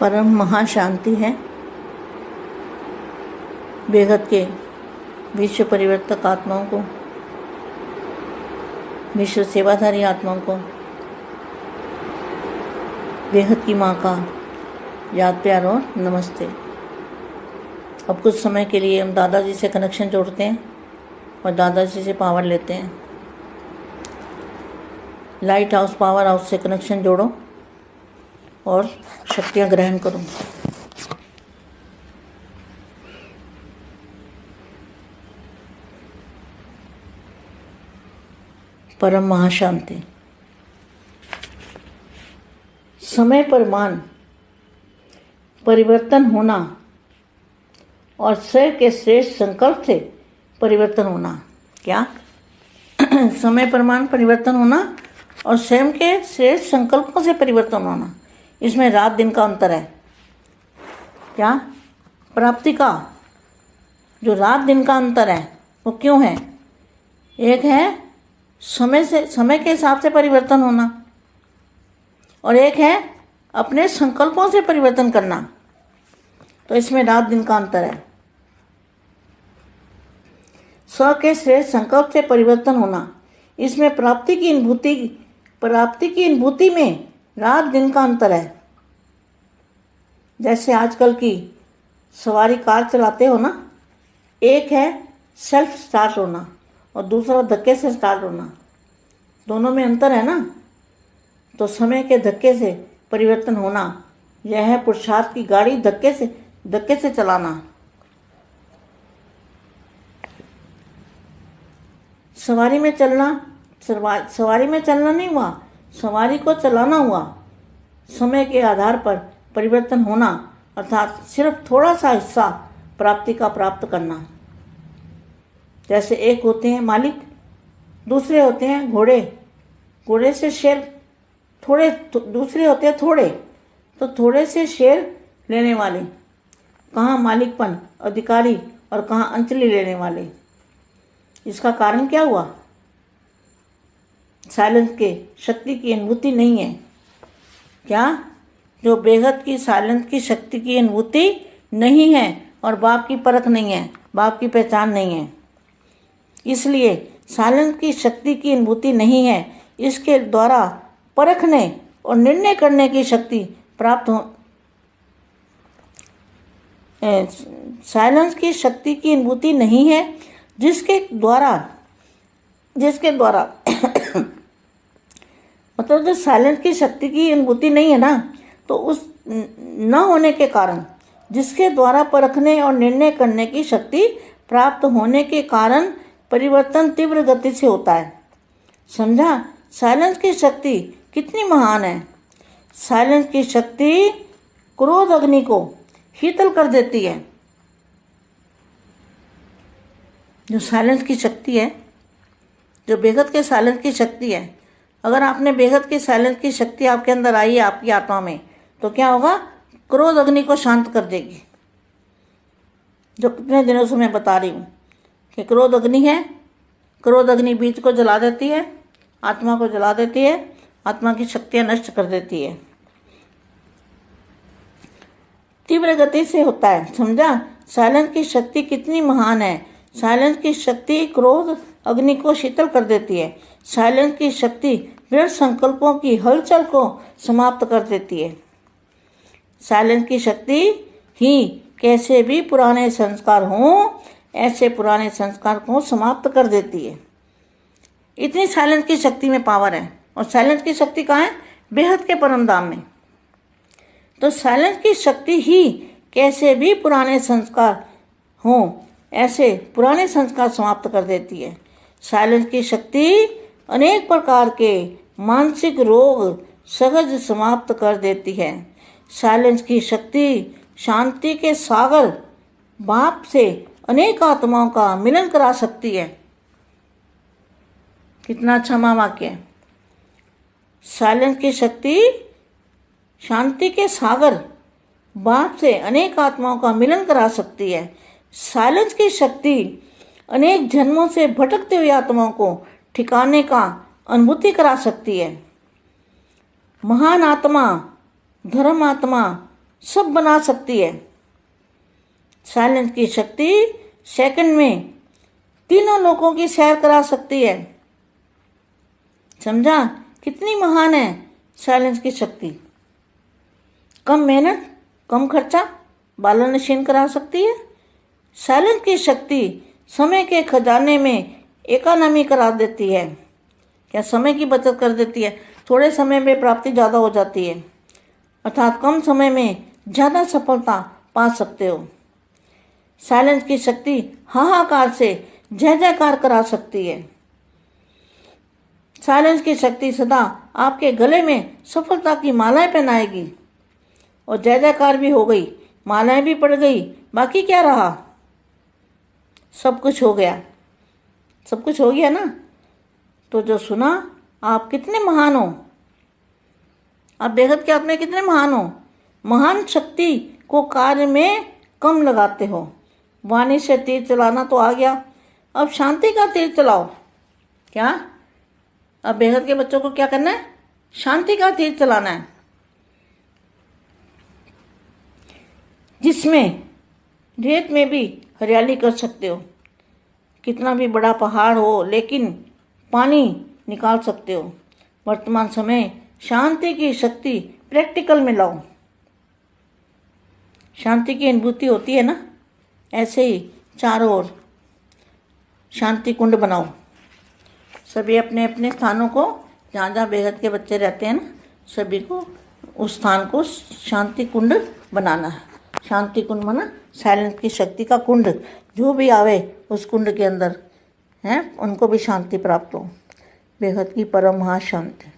परम महाशांति है। बेहद के विश्व परिवर्तक आत्माओं को, विश्व सेवाधारी आत्माओं को, बेहद की माँ का याद प्यार और नमस्ते। अब कुछ समय के लिए हम दादाजी से कनेक्शन जोड़ते हैं और दादाजी से पावर लेते हैं। लाइट हाउस पावर हाउस से कनेक्शन जोड़ो। और शक्तियाँ ग्रहण करो। परम महाशांति। समय पर मान, परिवर्तन होना और स्वयं के श्रेष्ठ संकल्प से परिवर्तन होना। क्या? समय पर मान, परिवर्तन होना और स्वयं के श्रेष्ठ संकल्पों से परिवर्तन होना। इसमें रात दिन का अंतर है। क्या? प्राप्ति का? जो रात दिन का अंतर है, वो क्यों है? एक है समय से, समय के हिसाब से परिवर्तन होना और एक है अपने संकल्पों से परिवर्तन करना। तो इसमें रात दिन का अंतर है। स्व के श्रेष्ठ संकल्प से परिवर्तन होना। इसमें प्राप्ति की अनुभूति प्राप्ति की अनुभूति में रात दिन का अंतर है। जैसे आजकल की सवारी कार चलाते हो ना, एक है सेल्फ स्टार्ट होना और दूसरा धक्के से स्टार्ट होना। दोनों में अंतर है ना? तो समय के धक्के से परिवर्तन होना, यह है पुरुषार्थ की गाड़ी धक्के से धक्के से चलाना। सवारी में चलना सवारी में चलना नहीं हुआ सवारी को चलाना हुआ। समय के आधार पर परिवर्तन होना, अर्थात सिर्फ़ थोड़ा सा हिस्सा प्राप्ति का प्राप्त करना। जैसे एक होते हैं मालिक, दूसरे होते हैं घोड़े। घोड़े से शेर थोड़े, दूसरे होते हैं थोड़े तो थोड़े से शेर लेने वाले। कहाँ मालिकपन, अधिकारी और कहाँ अंचली लेने वाले। इसका कारण क्या हुआ? साइलेंस के, शक्ति की अनुभूति नहीं है। क्या? जो बेहद की, साइलेंस की, शक्ति की अनुभूति नहीं है और बाप की परख नहीं है, बाप की पहचान नहीं है। इसलिए साइलेंस की, शक्ति की अनुभूति नहीं है। इसके द्वारा परखने और निर्णय करने की शक्ति प्राप्त हो साइलेंस की, शक्ति की अनुभूति नहीं है, जिसके द्वारा जिसके द्वारा मतलब जो साइलेंस की शक्ति की अनुभूति नहीं है ना तो उस न होने के कारण, जिसके द्वारा परखने और निर्णय करने की शक्ति प्राप्त होने के कारण परिवर्तन तीव्र गति से होता है। समझा? साइलेंस की शक्ति कितनी महान है। साइलेंस की शक्ति क्रोध अग्नि को शीतल कर देती है। जो साइलेंस की शक्ति है, जो बेगत के साइलेंस की शक्ति है अगर आपने बेहद की साइलेंस की शक्ति आपके अंदर आई है आपकी आत्मा में तो क्या होगा? क्रोध अग्नि को शांत कर देगी। जो कितने दिनों से मैं बता रही हूँ कि क्रोध अग्नि है, क्रोध अग्नि बीज को जला देती है, आत्मा को जला देती है, आत्मा की शक्तियाँ नष्ट कर देती है। तीव्र गति से होता है, समझा? साइलेंस की शक्ति कितनी महान है। साइलेंस की शक्ति क्रोध अग्नि को शीतल कर देती है। साइलेंस की शक्ति दृढ़ संकल्पों की हलचल को समाप्त कर देती है। साइलेंस की शक्ति ही कैसे भी पुराने संस्कार हों, ऐसे पुराने संस्कार को समाप्त कर देती है। इतनी साइलेंस की शक्ति में पावर है, और साइलेंस की शक्ति कहाँ है? बेहद के परम धाम में। तो साइलेंस की शक्ति ही कैसे भी पुराने संस्कार हों, ऐसे पुराने संस्कार समाप्त कर देती है। साइलेंस की शक्ति अनेक प्रकार के मानसिक रोग सहज समाप्त कर देती है। साइलेंस की शक्ति, शांति के सागर बाप से अनेक आत्माओं का मिलन करा सकती है। कितना अच्छा माँ वाक्य है। साइलेंस की शक्ति, शांति के सागर बाप से अनेक आत्माओं का मिलन करा सकती है। साइलेंस की शक्ति अनेक जन्मों से भटकते हुए आत्माओं को ठिकाने का अनुभूति करा सकती है। महान आत्मा, धर्म आत्मा सब बना सकती है। साइलेंस की शक्ति सेकंड में तीनों लोगों की सैर करा सकती है। समझा? कितनी महान है साइलेंस की शक्ति। कम मेहनत, कम खर्चा बालों नशीन करा सकती है। साइलेंस की शक्ति समय के खजाने में इकोनॉमी करा देती है क्या समय की बचत कर देती है, थोड़े समय में प्राप्ति ज़्यादा हो जाती है। अर्थात कम समय में ज़्यादा सफलता पा सकते हो। साइलेंस की शक्ति हाहाकार से जय जयकार करा सकती है। साइलेंस की शक्ति सदा आपके गले में सफलता की मालाएँ पहनाएगी। और जय जयकार भी हो गई, मालाएँ भी पड़ गई, बाकी क्या रहा? सब कुछ हो गया। सब कुछ हो गया ना? तो जो सुना, आप कितने महान हो। आप बेहद के आत्मा कितने महान हो? महान शक्ति को कार्य में कम लगाते हो। वाणी से तीर चलाना तो आ गया। अब शांति का तीर चलाओ। क्या? अब बेहद के बच्चों को क्या करना है? शांति का तीर चलाना है। जिसमें, रेत में भी हरियाली कर सकते हो। कितना भी बड़ा पहाड़ हो, लेकिन पानी निकाल सकते हो। वर्तमान समय शांति की शक्ति प्रैक्टिकल में लाओ। शांति की अनुभूति होती है ना? ऐसे ही चारों ओर शांति कुंड बनाओ। सभी अपने अपने स्थानों को, जहाँ जहाँ बेहद के बच्चे रहते हैं ना, सभी को उस स्थान को शांति कुंड बनाना है। शांति कुंड माना साइलेंस की शक्ति का कुंड जो भी आवे उस कुंड के अंदर हैं उनको भी शांति प्राप्त हो बेहद की परम महाशांति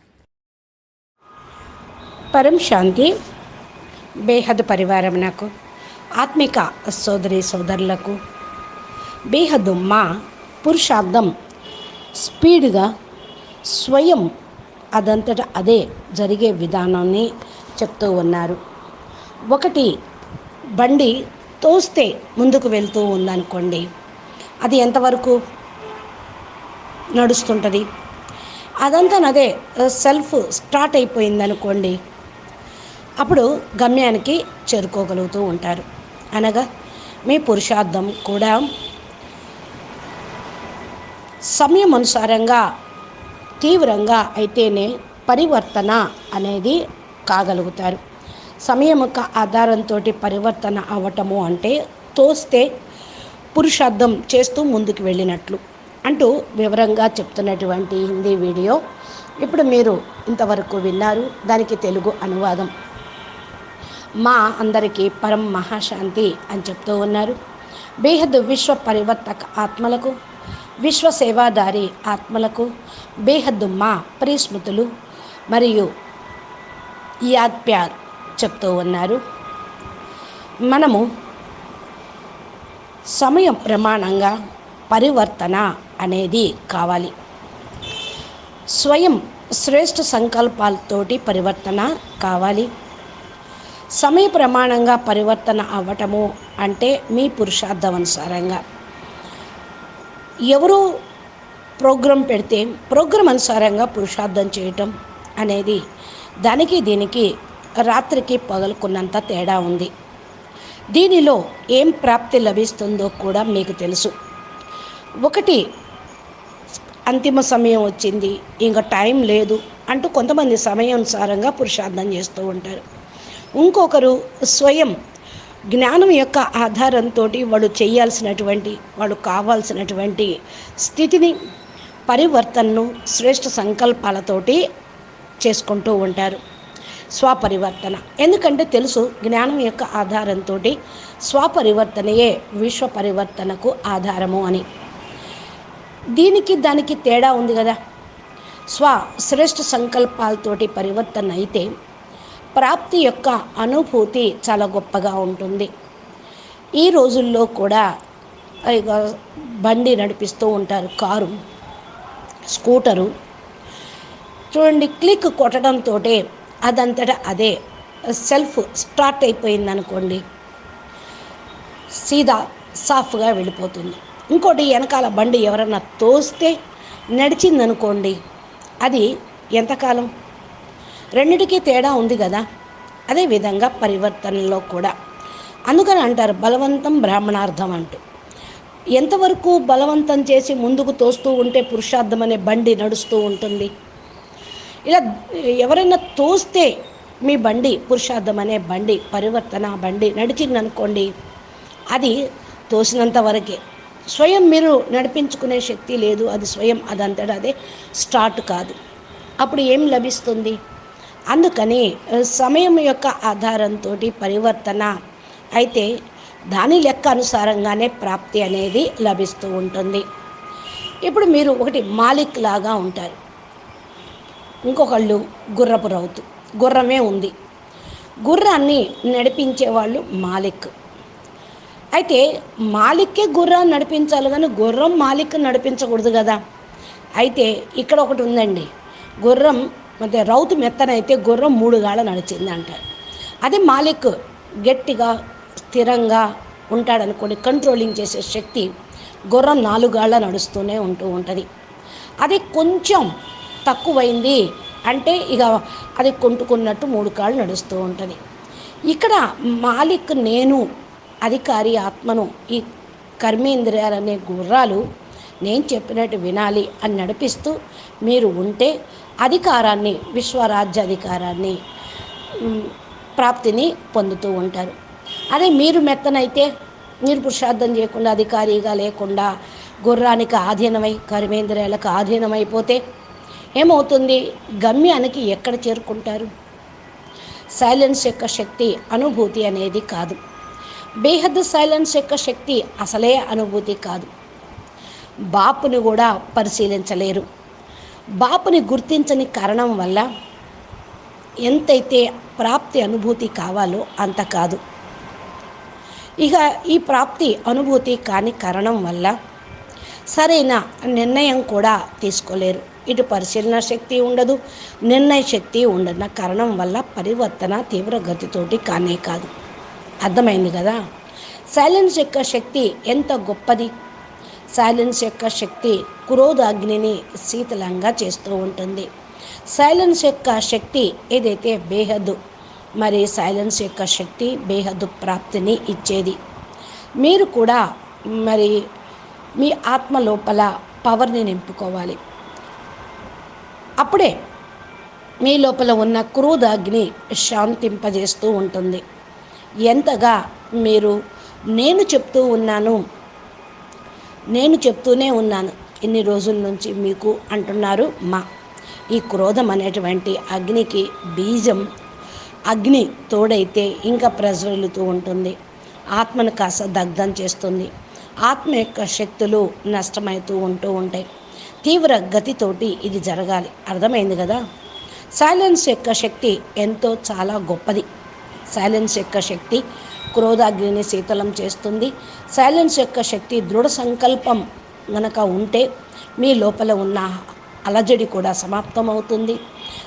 పరం శాంతి బేహద్ పరివారమునకు ఆత్మిక సోదరి సోదరులకు బేహద్దు మా పురుషార్థం స్పీడ్గా స్వయం అదంతట అదే జరిగే విధానాన్ని చెప్తూ ఉన్నారు ఒకటి బండి తోస్తే ముందుకు వెళ్తూ ఉందనుకోండి అది ఎంతవరకు నడుస్తుంటుంది? అదంతా అదే సెల్ఫ్ స్టార్ట్ అయిపోయింది అనుకోండి అప్పుడు గమ్యానికి చేరుకోగలుగుతూ ఉంటారు. అనగా మీ పురుషార్థం కూడా సమయం అనుసారంగా తీవ్రంగా అయితేనే పరివర్తన అనేది కాగలుగుతారు. సమయం యొక్క ఆధారంతో పరివర్తన అవటము అంటే తోస్తే పురుషార్థం చేస్తూ ముందుకు వెళ్ళినట్లు అంటూ వివరంగా చెప్తున్నటువంటి హిందీ వీడియో. ఇప్పుడు మీరు ఇంతవరకు విన్నారు. దానికి తెలుగు అనువాదం. మా అందరికీ పరం మహాశాంతి అని చెప్తూ ఉన్నారు. బేహద్ విశ్వ పరివర్తక ఆత్మలకు విశ్వ సేవాదారి ఆత్మలకు బేహద్దు మా ప్రిస్మృతులు మరియు యాద్ ప్యార్ చెప్తూ ఉన్నారు. మనము సమయం ప్రమాణంగా పరివర్తన అనేది కావాలి. స్వయం శ్రేష్ఠ సంకల్పాలతోటి పరివర్తన కావాలి. సమయ ప్రమాణంగా పరివర్తన అవ్వటము అంటే మీ పురుషార్థం అనుసారంగా. ఎవరో ప్రోగ్రాం పెడితే ప్రోగ్రాం అనుసారంగా పురుషార్థం చేయటం అనేది దానికి దీనికి రాత్రికి పగలుకున్నంత తేడా ఉంది. దీనిలో ఏం ప్రాప్తి లభిస్తుందో కూడా మీకు తెలుసు. ఒకటి అంతిమ సమయం వచ్చింది. ఇంకా టైం లేదు అంటూ కొంతమంది సమయానుసారంగా పురుషార్థం చేస్తూ ఉంటారు. ఇంకొకరు స్వయం జ్ఞానం యొక్క ఆధారంతో వాళ్ళు చేయాల్సినటువంటి వాళ్ళు కావాల్సినటువంటి స్థితిని పరివర్తనను శ్రేష్ఠ సంకల్పాలతోటి చేసుకుంటూ ఉంటారు. స్వపరివర్తన. ఎందుకంటే తెలుసు జ్ఞానం యొక్క ఆధారంతో స్వపరివర్తనయే విశ్వ పరివర్తనకు ఆధారము అని. దీనికి దానికి తేడా ఉంది కదా. స్వ శ్రేష్ఠ సంకల్పాలతోటి పరివర్తన అయితే ప్రాప్తి యొక్క అనుభూతి చాలా గొప్పగా ఉంటుంది. ఈ రోజుల్లో కూడా బండి నడిపిస్తూ ఉంటారు కారు స్కూటరు. చూడండి క్లిక్ కొట్టడంతో అదంతటా అదే. సెల్ఫ్ స్టార్ట్ అయిపోయింది అనుకోండి సీదా సాఫ్గా వెళ్ళిపోతుంది. ఇంకోటి వెనకాల బండి ఎవరన్నా తోస్తే నడిచిందనుకోండి అది ఎంతకాలం? రెండిటికి తేడా ఉంది కదా. అదేవిధంగా పరివర్తనలో కూడా. అందుకని అంటారు బలవంతం బ్రాహ్మణార్థం అంటూ. ఎంతవరకు బలవంతం చేసి ముందుకు తోస్తూ ఉంటే పురుషార్థం అనే బండి నడుస్తూ ఉంటుంది? ఇలా ఎవరైనా తోస్తే మీ బండి పురుషార్థం అనే బండి పరివర్తన బండి నడిచిందనుకోండి అది తోసినంత వరకే. స్వయం మీరు నడిపించుకునే శక్తి లేదు అది స్వయం అదంతటా అదే స్టార్ట్ కాదు. అప్పుడు ఏం లభిస్తుంది? అందుకని సమయం యొక్క ఆధారంతో పరివర్తన అయితే దాని లెక్క అనుసారంగానే ప్రాప్తి అనేది లభిస్తూ ఉంటుంది. ఇప్పుడు మీరు ఒకటి మాలిక్ లాగా ఉంటారు. ఇంకొకళ్ళు గుర్రపు రౌతు. గుర్రమే ఉంది. గుర్రాన్ని నడిపించేవాళ్ళు మాలిక్. అయితే మాలిక్కే గుర్రాన్ని నడిపించాలి కానీ గుర్రం మాలిక్ నడిపించకూడదు కదా. అయితే ఇక్కడ ఒకటి ఉందండి. గుర్రం అంటే రౌతు మెత్తనైతే గుర్రం మూడు గాళ్ళ నడిచిందంట. అదే మాలిక్ గట్టిగా స్థిరంగా ఉంటాడనుకోండి కంట్రోలింగ్ చేసే శక్తి గుర్రం నాలుగాళ్ళ నడుస్తూనే ఉంటూ ఉంటుంది. అది కొంచెం తక్కువైంది అంటే ఇక అది కొంటుకున్నట్టు మూడు కాళ్ళు నడుస్తూ ఉంటుంది. ఇక్కడ మాలిక్ నేను అధికారి ఆత్మను ఈ కర్మేంద్రియాలనే గుర్రాలు నేను చెప్పినట్టు వినాలి అని నడిపిస్తూ మీరు ఉంటే అధికారాన్ని విశ్వరాజ్యాధికారాన్ని ప్రాప్తిని పొందుతూ ఉంటారు. అదే మీరు మెత్తనైతే మీరు పురుషార్థం చేయకుండా అధికారిగా లేకుండా గుర్రానికి ఆధీనమై కర్మేంద్రియాలకు ఆధీనమైపోతే ఏమవుతుంది? గమ్యానికి ఎక్కడ చేరుకుంటారు? సైలెన్స్ యొక్క శక్తి అనుభూతి అనేది కాదు. బేహద్ సైలెన్స్ యొక్క శక్తి అసలే అనుభూతి కాదు. బాపుని కూడా పరిశీలించలేరు. బాపుని గుర్తించని కారణం వల్ల ఎంతైతే ప్రాప్తి అనుభూతి కావాలో అంత కాదు. ఇక ఈ ప్రాప్తి అనుభూతి కాని కారణం వల్ల సరైన నిర్ణయం కూడా తీసుకోలేరు. ఇటు పరిశీలన శక్తి ఉండదు నిర్ణయ శక్తి ఉండన కారణం వల్ల పరివర్తన తీవ్ర గతితోటి కానే కాదు. అర్థమైంది కదా? సైలెన్స్ యొక్క శక్తి ఎంత గొప్పది? సైలెన్స్ యొక్క శక్తి క్రోధాగ్నిని శీతలంగా చేస్తూ ఉంటుంది. సైలెన్స్ యొక్క శక్తి ఏదైతే బేహద్దు మరి సైలెన్స్ యొక్క శక్తి బేహద్దు ప్రాప్తిని ఇచ్చేది. మీరు కూడా మరి మీ ఆత్మ లోపల పవర్ని నింపుకోవాలి. అప్పుడే మీ లోపల ఉన్న క్రోధాగ్ని శాంతింపజేస్తూ ఉంటుంది. ఎంతగా మీరు నేను చెప్తూ ఉన్నాను నేను చెప్తూనే ఉన్నాను ఇన్ని రోజుల నుంచి మీకు అంటున్నారు మా. ఈ క్రోధం అనేటువంటి అగ్నికి బీజం అగ్ని తోడైతే ఇంకా ప్రజ్వలుతూ ఉంటుంది. ఆత్మను కాస్త దగ్ధం చేస్తుంది. ఆత్మ యొక్క శక్తులు నష్టమవుతూ ఉంటూ ఉంటాయి. తీవ్ర గతితోటి ఇది జరగాలి. అర్థమైంది కదా? సైలెన్స్ యొక్క శక్తి ఎంతో చాలా గొప్పది. సైలెన్స్ యొక్క శక్తి క్రోధాగ్నిని శీతలం చేస్తుంది. సైలెన్స్ యొక్క శక్తి దృఢ సంకల్పం గనక ఉంటే మీ లోపల ఉన్న అలజడి కూడా సమాప్తమవుతుంది.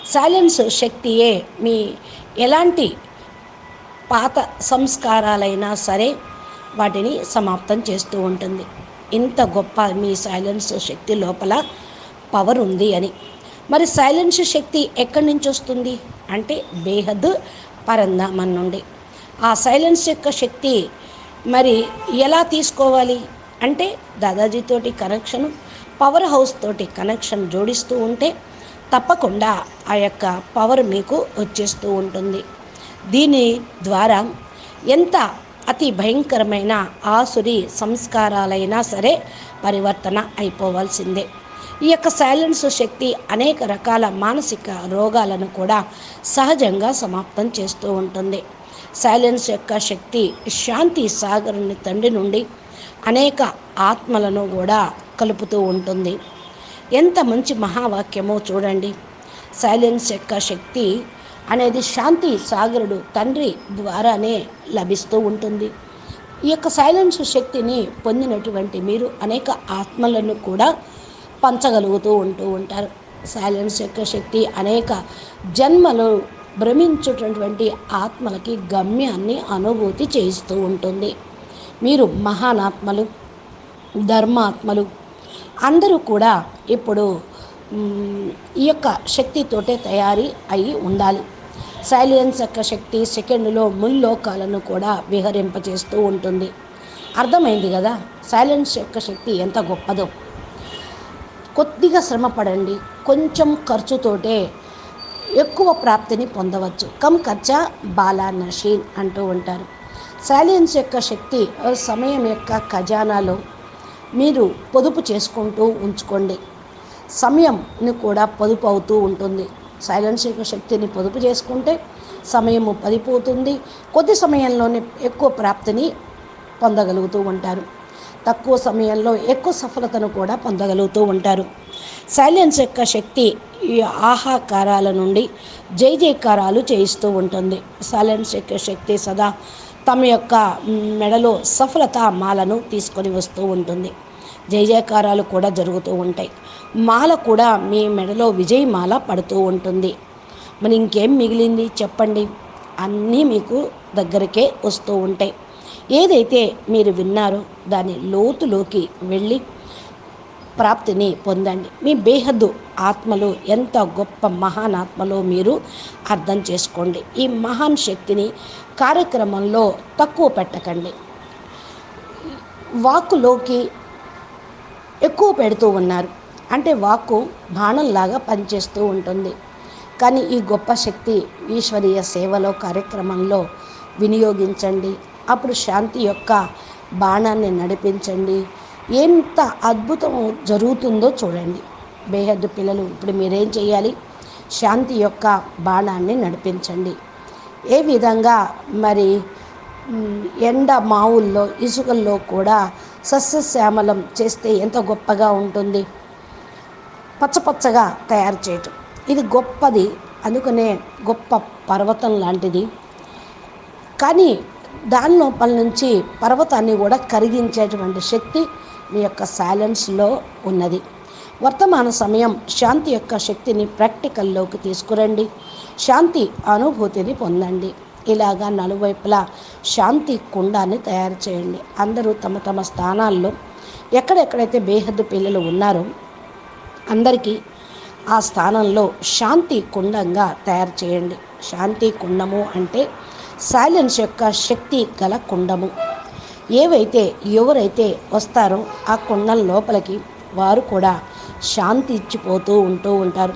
సైలెన్స్ శక్తియే మీ ఎలాంటి పాత సంస్కారాలైనా సరే వాటిని సమాప్తం చేస్తూ ఉంటుంది. ఇంత గొప్ప మీ సైలెన్స్ శక్తి లోపల పవర్ ఉంది అని. మరి సైలెన్స్ శక్తి ఎక్కడి నుంచి వస్తుంది? అంటే బేహద్ పరంధామం నుండి. ఆ సైలెన్స్ యొక్క శక్తి మరి ఎలా తీసుకోవాలి? అంటే దాదాజీతోటి కనెక్షన్ పవర్ హౌస్ తోటి కనెక్షన్ జోడిస్తూ ఉంటే తప్పకుండా ఆ యొక్క పవర్ మీకు వచ్చేస్తూ ఉంటుంది. దీని ద్వారా ఎంత అతి భయంకరమైన ఆసురి సంస్కారాలైనా సరే పరివర్తన అయిపోవాల్సిందే. ఈ యొక్క సైలెన్స్ శక్తి అనేక రకాల మానసిక రోగాలను కూడా సహజంగా సమాప్తం చేస్తూ ఉంటుంది. సైలెన్స్ యొక్క శక్తి శాంతి సాగరుని తండ్రి నుండి అనేక ఆత్మలను కూడా కలుపుతూ ఉంటుంది. ఎంత మంచి మహావాక్యమో చూడండి. సైలెన్స్ యొక్క శక్తి అనేది శాంతి సాగరుడు తండ్రి ద్వారానే లభిస్తూ ఉంటుంది. ఈ యొక్క సైలెన్స్ శక్తిని పొందినటువంటి మీరు అనేక ఆత్మలను కూడా పంచగలుగుతూ ఉంటూ ఉంటారు. సైలెన్స్ యొక్క శక్తి అనేక జన్మలు భ్రమించుటటువంటి ఆత్మలకి గమ్యాన్ని అనుభూతి చేయిస్తూ ఉంటుంది. మీరు మహానాత్మలు ధర్మాత్మలు అందరూ కూడా ఇప్పుడు ఈ యొక్క శక్తితోటే తయారీ అయి ఉండాలి. సైలియన్స్ యొక్క శక్తి సెకండ్లో ముల్లోకాలను కూడా విహరింపచేస్తూ ఉంటుంది. అర్థమైంది కదా? సైలెన్స్ యొక్క శక్తి ఎంత గొప్పదో. కొద్దిగా శ్రమ పడండి. కొంచెం ఖర్చుతోటే ఎక్కువ ప్రాప్తిని పొందవచ్చు. కమ్ ఖర్చా బాలా నషీన్ అంటూ ఉంటారు. సైలెన్స్ యొక్క శక్తి సమయం యొక్క ఖజానాలో మీరు పొదుపు చేసుకుంటూ ఉంచుకోండి. సమయంని కూడా పొదుపు అవుతూ ఉంటుంది. సైలెన్స్ యొక్క శక్తిని పొదుపు చేసుకుంటే సమయము పడిపోతుంది. కొద్ది సమయంలోనే ఎక్కువ ప్రాప్తిని పొందగలుగుతూ ఉంటారు. తక్కువ సమయంలో ఎక్కువ సఫలతను కూడా పొందగలుగుతూ ఉంటారు. సైలెన్స్ యొక్క శక్తి ఈ ఆహాకారాల నుండి జై జయకారాలు చేయిస్తూ ఉంటుంది. సైలెన్స్ యొక్క శక్తి సదా తమ యొక్క మెడలో సఫలత మాలను తీసుకొని వస్తూ ఉంటుంది. జయ జయకారాలు కూడా జరుగుతూ ఉంటాయి. మాల కూడా మీ మెడలో విజయ్ మాల పడుతూ ఉంటుంది. మరి ఇంకేం మిగిలింది చెప్పండి. అన్నీ మీకు దగ్గరకే వస్తూ ఉంటాయి. ఏదైతే మీరు విన్నారో దాని లోతులోకి వెళ్ళి ప్రాప్తిని పొందండి. మీ బేహద్దు ఆత్మలు ఎంత గొప్ప మహాన్ ఆత్మలో మీరు అర్థం చేసుకోండి. ఈ మహాన్ శక్తిని కార్యక్రమంలో తక్కువ పెట్టకండి. వాక్కులోకి ఎక్కువ పెడుతూ ఉన్నారు. అంటే వాక్కు బాణంలాగా పనిచేస్తూ ఉంటుంది. కానీ ఈ గొప్ప శక్తి ఈశ్వరీయ సేవలో కార్యక్రమంలో వినియోగించండి. అప్పుడు శాంతి యొక్క బాణాన్ని నడిపించండి. ఎంత అద్భుతం జరుగుతుందో చూడండి. బేహద్దు పిల్లలు ఇప్పుడు మీరేం చేయాలి? శాంతి యొక్క బాణాన్ని నడిపించండి. ఏ విధంగా మరి ఎండ మావుల్లో ఇసుకల్లో కూడా సస్యశ్యామలం చేస్తే ఎంత గొప్పగా ఉంటుంది? పచ్చపచ్చగా తయారు చేయటం. ఇది గొప్పది అందుకనే గొప్ప పర్వతం లాంటిది. కానీ దాని లోపల నుంచి పర్వతాన్ని కూడా కరిగించేటువంటి శక్తి మీ యొక్క సైలెన్స్లో ఉన్నది. వర్తమాన సమయం శాంతి యొక్క శక్తిని ప్రాక్టికల్లోకి తీసుకురండి. శాంతి అనుభూతిని పొందండి. ఇలాగా నలువైపులా శాంతి కుండాన్ని తయారు చేయండి. అందరూ తమ తమ స్థానాల్లో ఎక్కడెక్కడైతే బేహద్దు పిల్లలు ఉన్నారో అందరికీ ఆ స్థానంలో శాంతి కుండంగా తయారు చేయండి. శాంతి కుండము అంటే సైలెన్స్ యొక్క శక్తి గల కుండము. ఏవైతే ఎవరైతే వస్తారో ఆ కుండం లోపలికి వారు కూడా శాంతి ఇచ్చిపోతూ ఉంటూ ఉంటారు.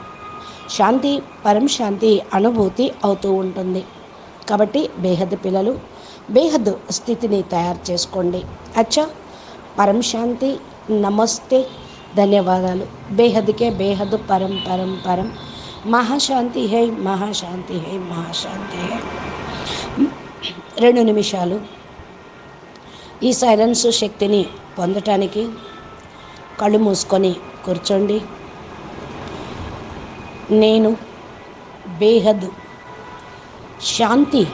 శాంతి పరం శాంతి అనుభూతి అవుతూ ఉంటుంది. కాబట్టి బేహద్ పిల్లలు బేహద్ స్థితిని తయారు చేసుకోండి. అచ్చా పరం శాంతి నమస్తే ధన్యవాదాలు. బేహద్కే బేహద్ పరం పరం పరం. మహాశాంతి హై మహాశాంతి హై మహాశాంతి హై. రెండు నిమిషాలు. ఈ సైలెన్స్ శక్తిని పొందటానికి కళ్ళు మూసుకొని కూర్చోండి. నేను బేహద్ శాంతి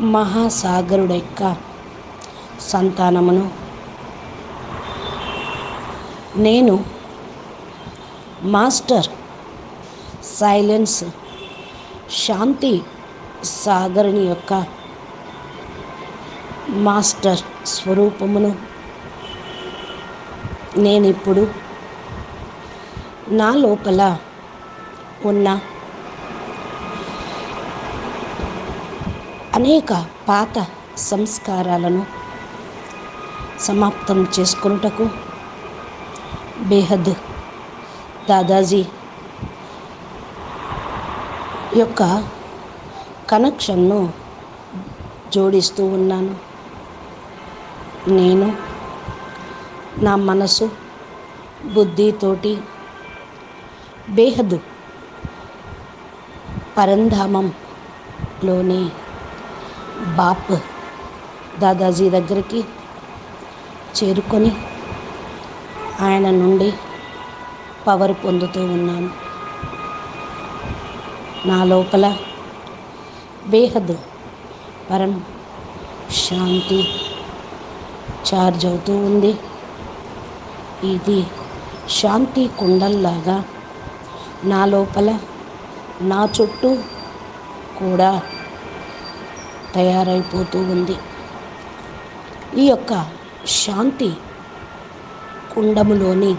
మహాసాగరుడు యొక్క సంతానమును. నేను మాస్టర్ సైలెన్స్ శాంతి సాగరుని యొక్క మాస్టర్ స్వరూపమును. నేనిప్పుడు నా లోపల ఉన్న అనేక పాత సంస్కారాలను సమాప్తం చేసుకున్నటకు బేహద్ దాదాజీ యొక్క కనెక్షన్ను జోడిస్తూ ఉన్నాను. నేను నా మనసు బుద్ధితోటి బేహద్ పరంధామంలోనే బాప్ దాదాజీ దగ్గరికి చేరుకొని ఆయన నుండి పవర్ పొందుతూ ఉన్నాను. నా లోపల బేహద్ పరం శాంతి చార్జ్ అవుతూ ఉంది. ఇది శాంతి కుండల్లాగా నా లోపల నా చుట్టూ కూడా తయారైపోతూ ఉంది. ఈ యొక్క శాంతి కుండములోని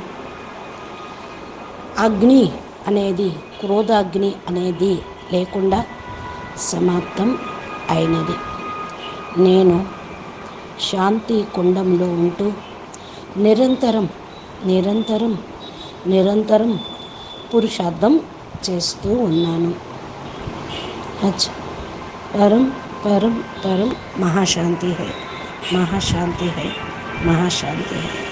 అగ్ని అనేది క్రోధాగ్ని అనేది లేకుండా సమాప్తం అయినది. నేను శాంతి కుండంలో ఉంటూ నిరంతరం నిరంతరం నిరంతరం పురుషార్థం చేస్తూ ఉన్నాను. అచ్చ పరం परम परम महाशांति है। महाशांति है महाशांति है।